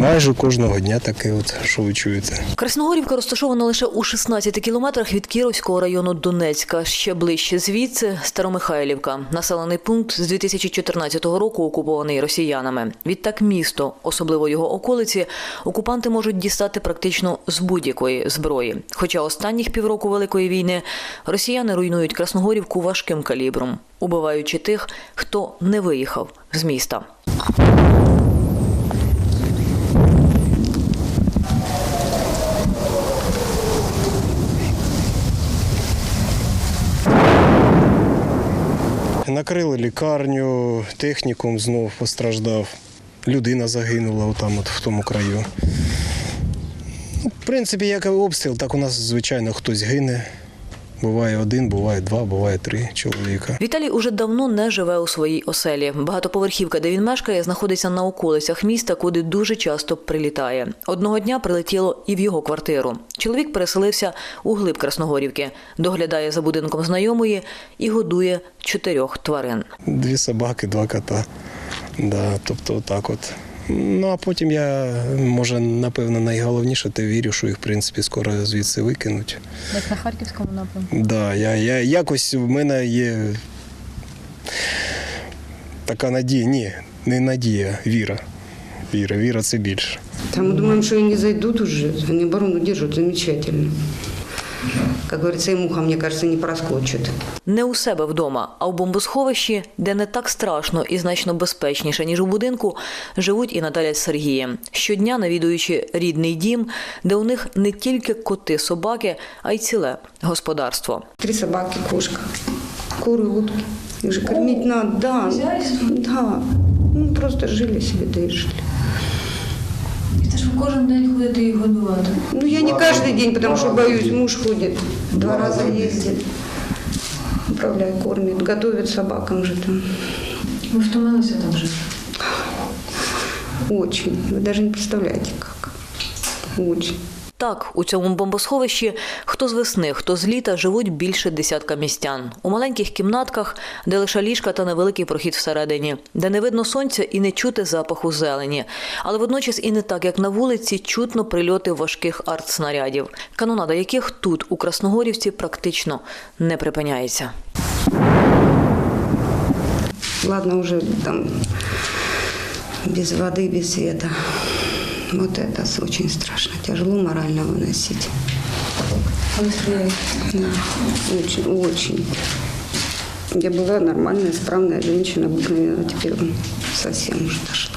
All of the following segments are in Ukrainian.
Майже кожного дня таке, от, що ви чуєте. Красногорівка розташована лише у 16 кілометрах від Кіровського району Донецька. Ще ближче звідси Старомихайлівка. Населений пункт з 2014 року окупований росіянами. Відтак місто, особливо його околиці, окупанти можуть дістати практично з будь-якої зброї. Хоча останніх півроку Великої війни росіяни руйнують Красногорівку важким калібром, убиваючи тих, хто не виїхав з міста. Накрили лікарню, технікум знов постраждав. Людина загинула отам, от в тому краю. Ну, В принципі, як обстріл, так у нас, звичайно, хтось гине. Буває один, буває два, буває три чоловіка. Віталій уже давно не живе у своїй оселі. Багатоповерхівка, де він мешкає, знаходиться на околицях міста, куди дуже часто прилітає. Одного дня прилетіло і в його квартиру. Чоловік переселився у глиб Красногорівки, доглядає за будинком знайомої і годує чотирьох тварин. Дві собаки, два кота. Да, тобто отак от. Ну а потім я, може, напевно, найголовніше, те вірю, що їх, в принципі, скоро звідси викинуть. Як на Харківському напрямку. Да, я, я, якось в мене є така надія. Ні, не надія, віра. Віра, віра це більше. Там мы думаем, что они зайдут уже. Они оборону держат замечательно. Как говорится, и муха, мне кажется, не проскочит. Не у себе вдома, а в бомбосховищі, де не так страшно і значно безпечніше, ніж у будинку, живуть і Наталя з Сергієм. Щодня навідуючи рідний дім, де у них не тільки коти, собаки, а й ціле господарство. Три собаки, кошка, куры, утки. Их же кормить надо, да. Да. Ну, просто жили себе, да и жили. Це ж ви кожен день ходите їх годувати. Ну, я не каждый день, потому что боюсь, муж ходит, два раза ездит. Управляет, кормит, готовит собакам же там. Ви втомилися там жити? Очень. Вы даже не представляете, как. Очень. Так, у цьому бомбосховищі хто з весни, хто з літа живуть більше десятка містян. У маленьких кімнатках, де лише ліжка та невеликий прохід всередині, де не видно сонця і не чути запаху зелені. Але водночас і не так, як на вулиці, чутно прильоти важких артснарядів, канонада яких тут, у Красногорівці, практично не припиняється. Ладно, уже там без воды, без света. Вот это очень страшно, тяжело морально выносить. Да, очень, очень. Я была нормальная, справная женщина, обыкновенная, а теперь совсем уже дошло.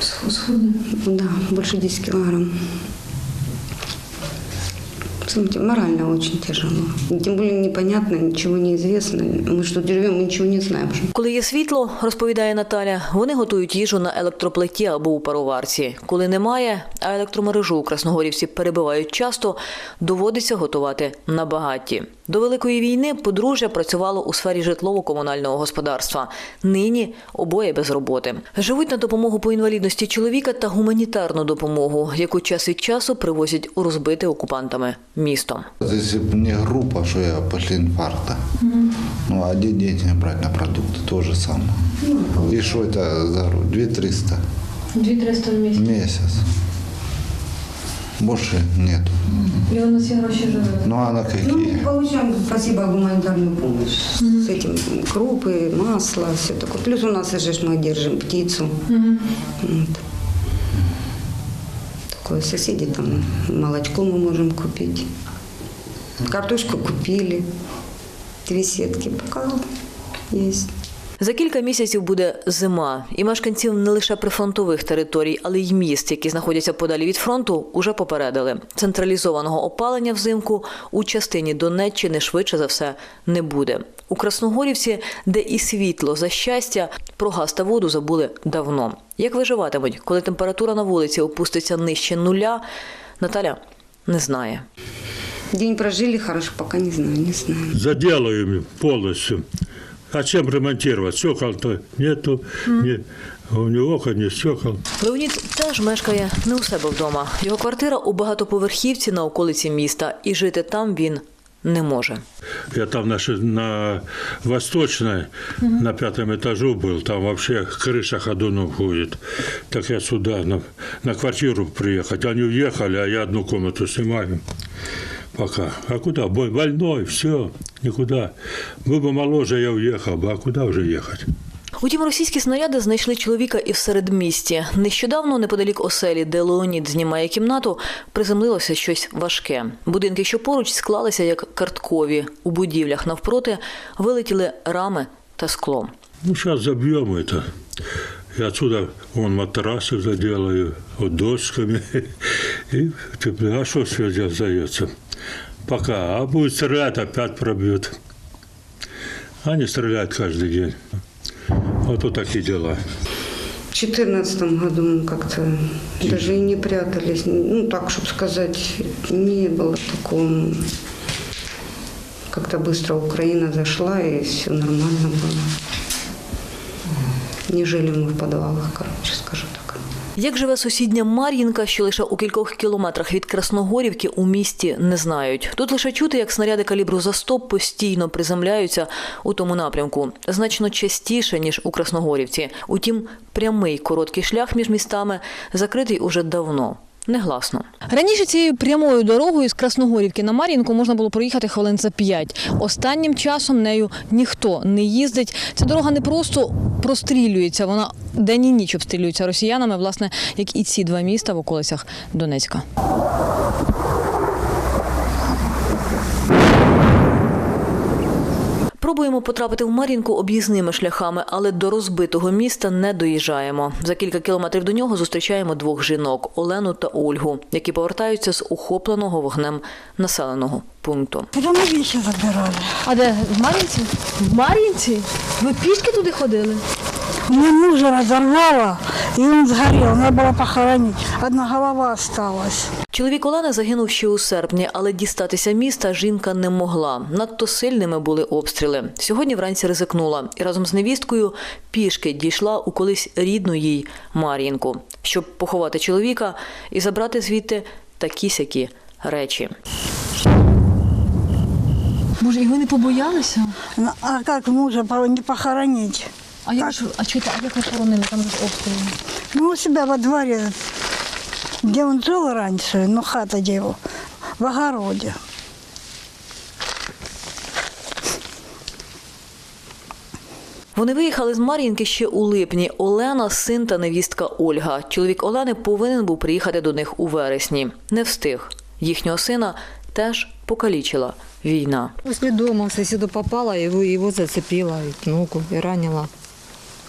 Сху- Схудне. Да, больше 10 килограмм. Морально очень тяжело. Тем более непонятно, ничего не известно. Мы что живем, мы ничего не знаем. Коли є світло, розповідає Наталя, вони готують їжу на електроплиті або у пароварці. Коли немає, а електромережу у Красногорівці перебивають часто, доводиться готувати на багатті. До Великої війни подружжя працювало у сфері житлово-комунального господарства. Нині обоє без роботи. Живуть на допомогу по інвалідності чоловіка та гуманітарну допомогу, яку час від часу привозять у розбите окупантами місто. Если бы не группа, что я после инфаркта, ну а где деньги брать на продукты, то же самое. И что это за гру- 2 300 Дві 300 в в місяць. месяц. Больше нету. І ви на ці гроші живете. Ну а на Ну, какие? получаем, спасибо, гуманитарную помощь. С этим крупы, масло, все такое. Плюс у нас уже ж мы держим птицу. Вот. Такое соседи там молочко мы можем купить. Картошку купили. Две сетки пока есть. За кілька місяців буде зима, і мешканців не лише прифронтових територій, але й міст, які знаходяться подалі від фронту, уже попередили. Централізованого опалення взимку у частині Донеччини швидше за все не буде. У Красногорівці, де і світло за щастя, про газ та воду забули давно. Як виживатимуть, коли температура на вулиці опуститься нижче нуля, Наталя не знає. День прожили хорошо, пока не знаю, не знаю. заделаем полностью. А чем ремонтировать? Стекол-то нету, ни, ни окон, ни стекол. Леонід теж мешкає не у себе вдома. Його квартира у багатоповерхівці на околиці міста, і жити там він не може. Я там на, ши- на Восточной, на пятом этажу был, там вообще крыша ходуном ходит. Так я сюда на, на квартиру приехать. Они уехали, а я одну комнату снимаю. Пока. А куда? Бо- Больной, все, никуда. Был бы моложе, я уехал бы, а куда уже ехать? Утім, російські снаряди знайшли чоловіка і в середмісті. Нещодавно, неподалік оселі, де Леонід знімає кімнату, приземлилося щось важке. Будинки, що поруч, склалися як карткові. У будівлях навпроти вилетіли рами та скло. Ну, сейчас забьем это. И отсюда вон матрасы заделаю, вот досками. И теперь, а что все остается? Пока. А будет стрелять, опять пробьют. Они стреляют каждый день. Вот вот такие дела. В 2014 году мы как-то даже и не прятались. Ну, так, чтобы сказать, не было такого. Как-то быстро Украина зашла, и все нормально было. Не жили мы в подвалах, короче, скажу так. Як живе сусідня Мар'їнка, що лише у кількох кілометрах від Красногорівки у місті не знають. Тут лише чути, як снаряди калібру за 100 постійно приземляються у тому напрямку, значно частіше ніж у Красногорівці. Утім, прямий короткий шлях між містами закритий уже давно. Негласно. Раніше цією прямою дорогою з Красногорівки на Мар'їнку можна було проїхати хвилин за п'ять. Останнім часом нею ніхто не їздить. Ця дорога не просто прострілюється, вона день і ніч обстрілюється росіянами, власне, як і ці два міста в околицях Донецька. Пробуємо потрапити в Мар'їнку об'їзними шляхами, але до розбитого міста не доїжджаємо. За кілька кілометрів до нього зустрічаємо двох жінок Олену та Ольгу, які повертаються з охопленого вогнем населеного пункту. Вещи забирали. А де в Мар'їнці? В Мар'їнці? Ви пішки туди ходили? Мне мужа разорвало, и он сгорел. Надо было похоронить. Одна голова осталась. Чоловік Олени загинув ще у серпні, але дістатися міста жінка не могла. Надто сильними були обстріли. Сьогодні вранці ризикнула і разом з невісткою пішки дійшла у колись рідну їй Мар'їнку, щоб поховати чоловіка і забрати звідти такі сякі речі. Може, і ви не побоялися? Ну, А как мужа не похоронить? А як ж, а чуєте, а як ви хоронили? Там же ж обстріли. Ну, у себя во дворе, где он жил раньше, ну, хата где его, в огороде. Вони виїхали з Мар'їнки ще у липні. Олена, син та невістка Ольга. Чоловік Олени повинен був приїхати до них у вересні. Не встиг. Їхнього сина теж покалічила війна. После дома в соседу попала, его, его зацепила и ногу и ранила.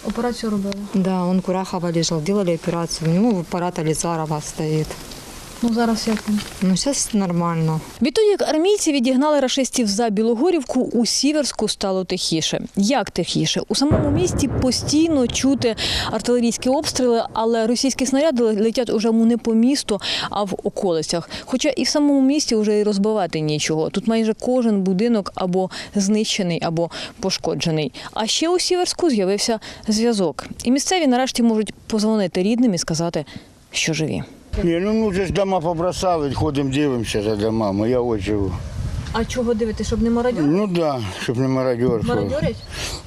Операцію робили. Да, он Курахова лежал, делали операцию. У него аппарат Ализарова стоит. Ну зараз як? Ну, сейчас нормально. Відтоді, як армійці відігнали рашистів за Білогорівку, у Сіверську стало тихіше. Як тихіше? У самому місті постійно чути артилерійські обстріли, але російські снаряди летять уже не по місту, а в околицях. Хоча і в самому місті вже й розбивати нічого. Тут майже кожен будинок або знищений, або пошкоджений. А ще у Сіверську з'явився зв'язок. І місцеві нарешті можуть позвонити рідним і сказати, що живі. Ні, ну ми вже ж дома побросали, ходимо, дивимося за домами, я ось живу. А чого дивитися, щоб не мародьор? Ну так, да, щоб не мародерство.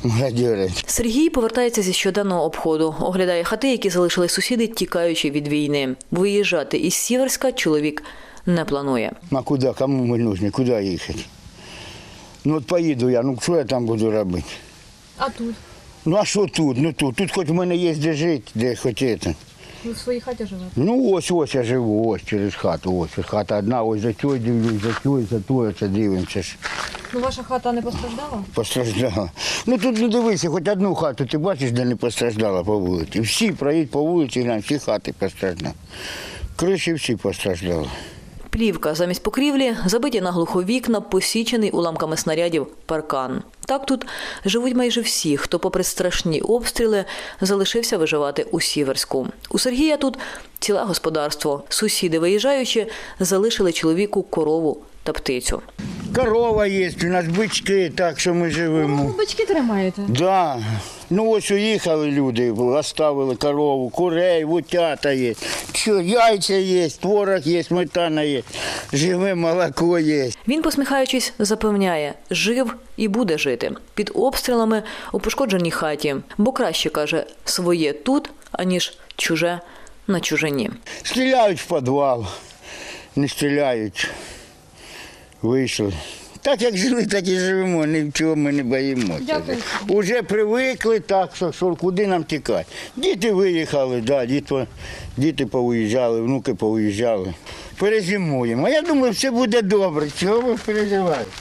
Мародерять. Сергій повертається зі щоденного обходу, оглядає хати, які залишили сусіди, тікаючи від війни. Виїжджати із Сіверська чоловік не планує. А куди, кому ми нужні, куди їхати? Ну от поїду я, ну що я там буду робити? А тут? Ну а що тут? Ну тут. Тут хоч в мене є де жити, де хоч це. Ви в своїй хаті живете? Ну ось ось я живу, ось через хату, ось хата одна, ось за тою дивлюсь, за тою, за тою, це дивимося ж. Ну ваша хата не постраждала? Постраждала. Ну тут ну дивися, хоч одну хату ти бачиш, де не постраждала по вулиці. Всі проїдь по вулиці, глянь, всі хати постраждали. Криші всі постраждали. Плівка замість покрівлі, забиті наглухо вікна, посічений уламками снарядів паркан. Так тут живуть майже всі, хто, попри страшні обстріли, залишився виживати у Сіверську. У Сергія тут ціле господарство. Сусіди, виїжджаючи, залишили чоловіку корову та птицю. Корова є, у нас бички, так що ми живемо. Батьки тримаєте. Да. Ну ось уїхали люди, оставили корову, курей, утята є. Що, яйця є, творог є, сметана є, живе молоко є. Він, посміхаючись, запевняє, жив і буде жити під обстрілами у пошкодженій хаті, бо краще каже своє тут, аніж чуже на чужині. Стріляють в підвал, не стріляють. Вийшли. Так як жили, так і живемо, ні в чого ми не боїмося. Уже привикли так, що, що куди нам тікати. Діти виїхали, да, діти, діти повиїжджали, внуки повиїжджали. Перезимуємо. А Я думаю, все буде добре. Чого ви переживаєте?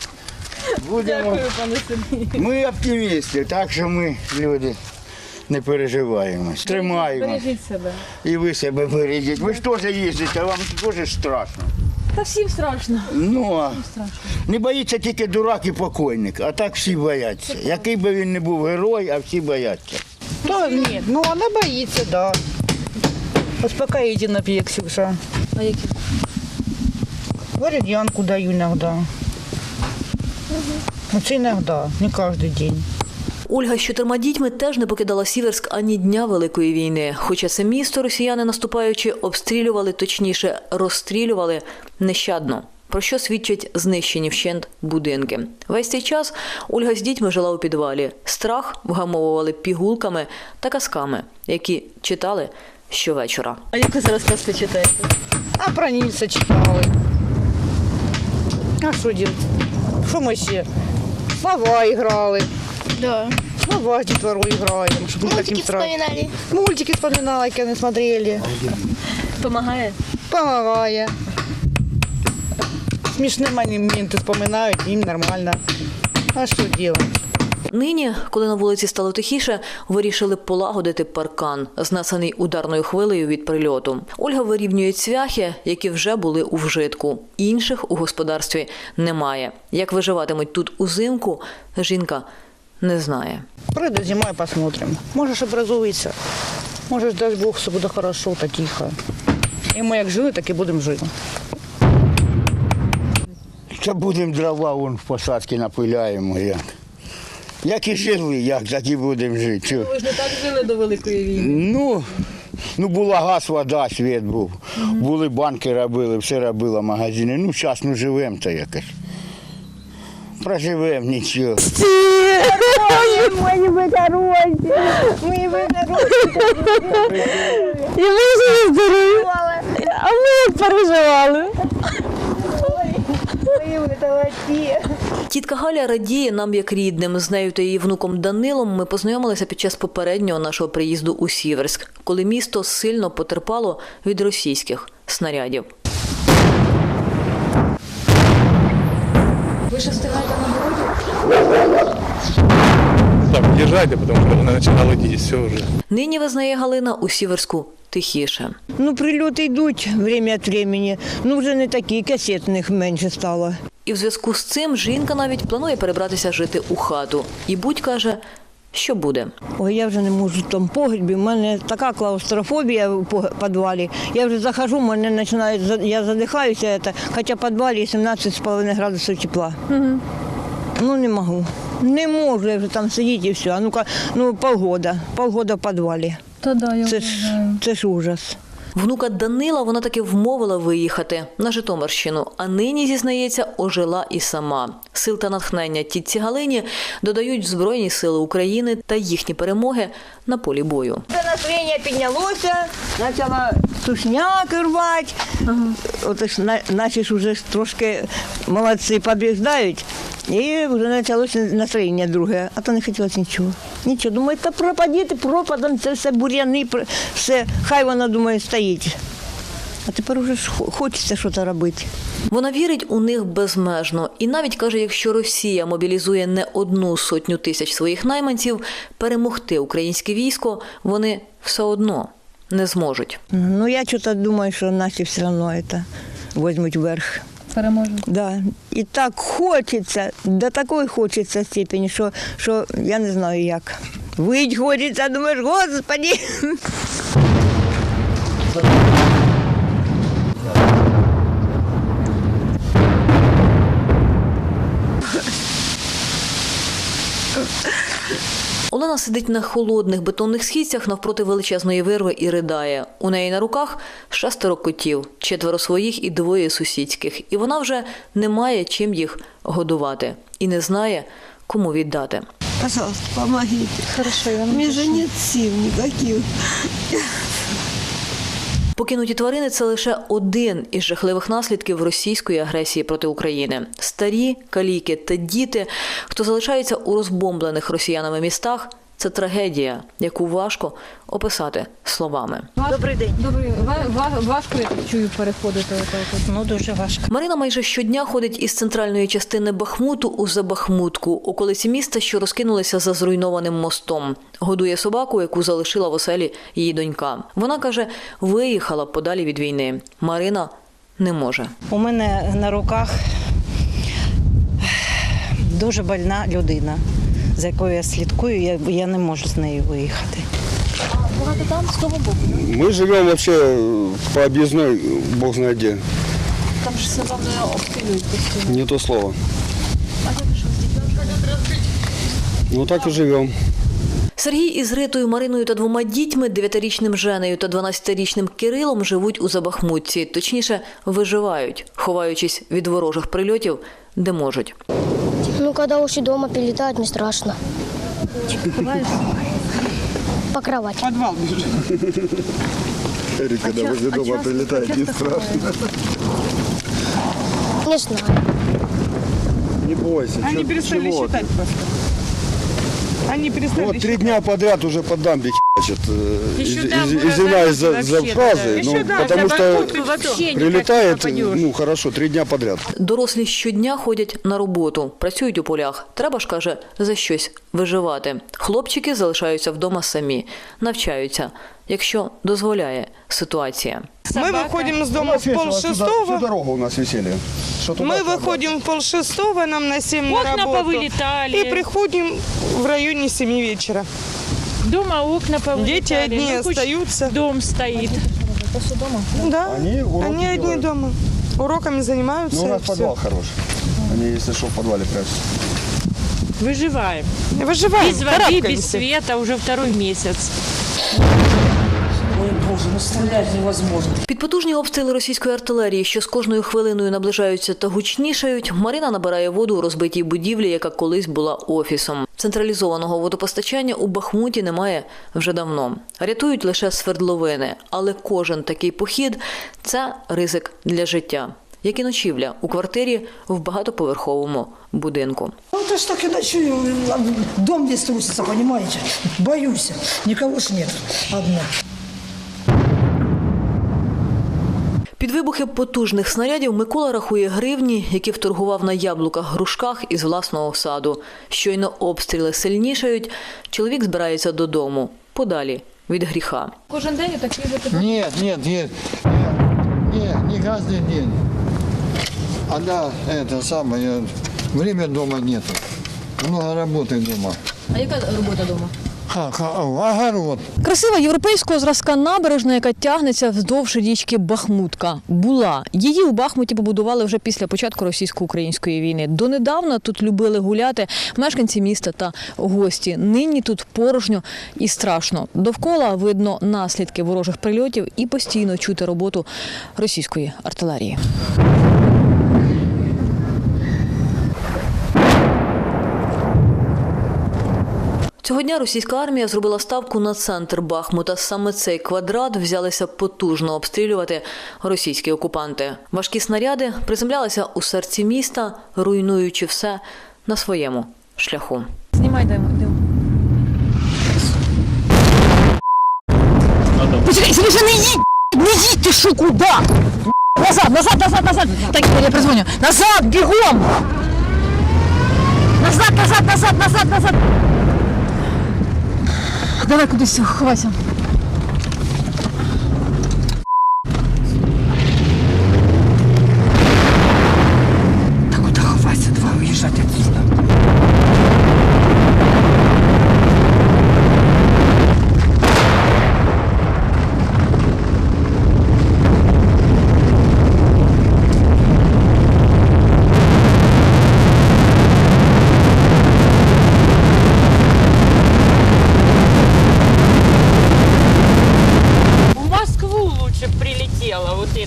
Будемо. Ми оптимісти, так що ми, люди, не переживаємо. Тримаємо. себе. І ви себе бережіть. Ви ж теж їздите, вам теж страшно. Та всім страшно. Ну, а не боїться тільки дурак і покойник, а так всі бояться. Який би він не був герой, а всі бояться. Да, нет, ну она боится, да. Успокоительно пьет Ксюша. А які? Валерьянку даю иногда. Ну, це иногда, не каждый день. Ольга з чотирма дітьми теж не покидала Сіверськ ані дня Великої війни. Хоча це місто росіяни наступаючи обстрілювали, точніше розстрілювали нещадно. Про що свідчать знищені вщент будинки? Весь цей час Ольга з дітьми жила у підвалі. Страх вгамовували пігулками та казками, які читали щовечора. А яку зараз казку читаєте? А про Нильса читали. А що делать? Що ми ще? Слова играли. Да. Слова детвору играем. Чтобы не таким страшным. вспоминали. Мультики вспоминала, які не смотрели. Помагає? Помогая. Смешные моменты вспоминают, им нормально. А что делать? Нині, коли на вулиці стало тихіше, вирішили полагодити паркан, знесений ударною хвилею від прильоту. Ольга вирівнює цвяхи, які вже були у вжитку. Інших у господарстві немає. Як виживатимуть тут узимку, жінка не знає. Пройде зима и посмотрим. Можешь образуется. Можешь, дасть Бог, все буде хорошо та тихо. І ми як жили, так і будемо жити. Та будемо дрова вон в посадці напиляємо. Як. Як і жили, як, так і будемо жити. Чого? Ви ж не так жили до Великої війни. Ну, ну була газ, вода, світ був. Були банки робили, все робило магазини. Ну, зараз ну живемо то якось. Проживемо нічого. І ми ж здорували. А ми як переживали. Тітка Галя радіє нам як рідним. З нею та її внуком Данилом ми познайомилися під час попереднього нашого приїзду у Сіверськ, коли місто сильно потерпало від російських снарядів. Ви ще встигаєте на дорогу? Так, езжайте, тому що вона починала лететь, все вже. Нині визнає Галина у Сіверську тихіше. Ну, прильоти йдуть время від времени. Ну, вже не такі, касетних менше стало. І в зв'язку з цим жінка навіть планує перебратися жити у хату. І будь каже, що буде. Ой, я вже не можу в тому погрібі. У мене така клаустрофобія в підвалі. Я вже захожу, мене починає, я задихаюся, це, хоча в підвалі 17,5 градусів тепла. Ну, не можу. Не можу я вже там сидіти і все. А ну-ка, ну, полгода, полгода в підвалі. Та да, я Це ж, це ж ужас. Внука Данила вона таки вмовила виїхати на Житомирщину, а нині, зізнається, ожила і сама. Сил та натхнення тітці Галині додають Збройні сили України та їхні перемоги на полі бою. Це настроєння піднялося, почала сушняк рвати. От ж на- наші ж вже трошки молодці під'їжджають. І вже почалося настроєння друге, а то не хотілося нічого. Нічого. Думаю, та пропадіти пропадом, це все бур'яни, все, хай вона думає стоїть. А тепер вже хочеться щось робити. Вона вірить у них безмежно і навіть каже, якщо Росія мобілізує не одну сотню тисяч своїх найманців, перемогти українське військо вони все одно не зможуть. Ну, я щось думаю, що наші все одно це візьмуть верх переможемо. Да. І так хочеться, до такої хочеться степені, що що я не знаю як. Вить хочеться, думаєш, господи. Олена сидить на холодних бетонних східцях навпроти величезної вирви і ридає. У неї на руках шестеро котів, четверо своїх і двоє сусідських. І вона вже не має чим їх годувати і не знає, кому віддати. Пожалуйста, помогите. Хорошо, я Мне же нет сил никаких. Покинуті тварини це лише один із жахливих наслідків російської агресії проти України. Старі, каліки та діти, хто залишається у розбомблених росіянами містах, це трагедія, яку важко описати словами. Добрий день. Добре, важко я чую переходити. Ну, дуже важко. Марина майже щодня ходить із центральної частини Бахмуту у Забахмутку, околиці міста, що розкинулися за зруйнованим мостом. Годує собаку, яку залишила в оселі її донька. Вона каже, виїхала подалі від війни. Марина не може. У мене на руках дуже больна людина, за якою я слідкую, я, я не можу з нею виїхати. Багато там з того боку. Мы живем вообще по объездной, бог знает где. Там ж все вам не обстрілюють постійно. Не то слово. А як що з дітьми? Ну так и живем. Сергій із Ритою, Мариною та двома дітьми, 9-річним Женею та 12-річним Кирилом, живуть у Забахмутці. Точніше, виживають, ховаючись від ворожих прильотів, де можуть. Ну, когда уши дома прилетают, не страшно. По кровати. Подвал бежит. Эрик, когда возле дома прилетает, не страшно. Не знаю. Не бойся. Они чё- перестали чего ты? считать просто. Они перестали Вот три считать. дня подряд уже по дамбе херачат. э, Еще из- да, из- было Извиняюсь за, заметно за вообще-то, фразы, да. ну, Еще да, потому за что Бахмут вообще никак не прилетает, попадешь. ну хорошо, три дня подряд. Дорослі щодня ходять на роботу, працюють у полях. Треба ж каже за щось виживати. Хлопчики залишаються вдома самі, навчаються, якщо дозволяє ситуація. Мы выходим из дома в пол Всю шестого. дорогу у нас висели. Что туда, Мы что обратно. выходим в пол шестого, нам на 7 Окна на работу. повылетали. И приходим в районе 7 вечера. Дома окна повылетали. Дети одни Ну, остаются. Дом стоит. Да, Они они одни делают. дома. Уроками занимаются. Ну, у нас подвал хороший. Они, если что, в подвале прячутся. Выживаем. Выживаем, Без воды, без света уже второй месяц. Ой, боже, ну стрелять невозможно. Під потужні обстріли російської артилерії, що з кожною хвилиною наближаються та гучнішають, Марина набирає воду у розбитій будівлі, яка колись була офісом. Централізованого водопостачання у Бахмуті немає вже давно. Рятують лише свердловини, але кожен такий похід це ризик для життя, як і ночівля у квартирі в багатоповерховому будинку. Ну, то ж так и ночую. Дом здесь трусится, понимаете? Боюсь. Никого ж нет. Одна. Під вибухи потужних снарядів Микола рахує гривні, які вторгував на яблуках-грушках із власного саду. Щойно обстріли сильнішають, чоловік збирається додому, подалі від гріха. Кожен день так їздити. Нет, нет, нет. Нет, не каждый день. Она, это самое, время дома нет. Много работы дома. А яка робота вдома? Красива європейського зразка набережна, яка тягнеться вздовж річки Бахмутка. Була. Її у Бахмуті побудували вже після початку російсько-української війни. Донедавна тут любили гуляти мешканці міста та гості. Нині тут порожньо і страшно. Довкола видно наслідки ворожих прильотів і постійно чути роботу російської артилерії. Цього дня російська армія зробила ставку на центр Бахмута. Саме цей квадрат взялися потужно обстрілювати російські окупанти. Важкі снаряди приземлялися у серці міста, руйнуючи все на своєму шляху. Знімай димо. Почекай, Сережа, не їдь! Не їдь, ти що, куди? Назад, назад, назад, назад. Так, я призвоню. Назад, бігом! Назад, назад, назад, назад, назад. Давай кудись ховайся. Та куди ховайся? Давай уїжджати отсюда.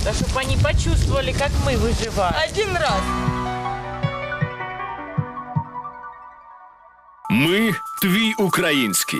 это, чтобы они почувствовали, как мы выживаем. Один раз. Ми твій український.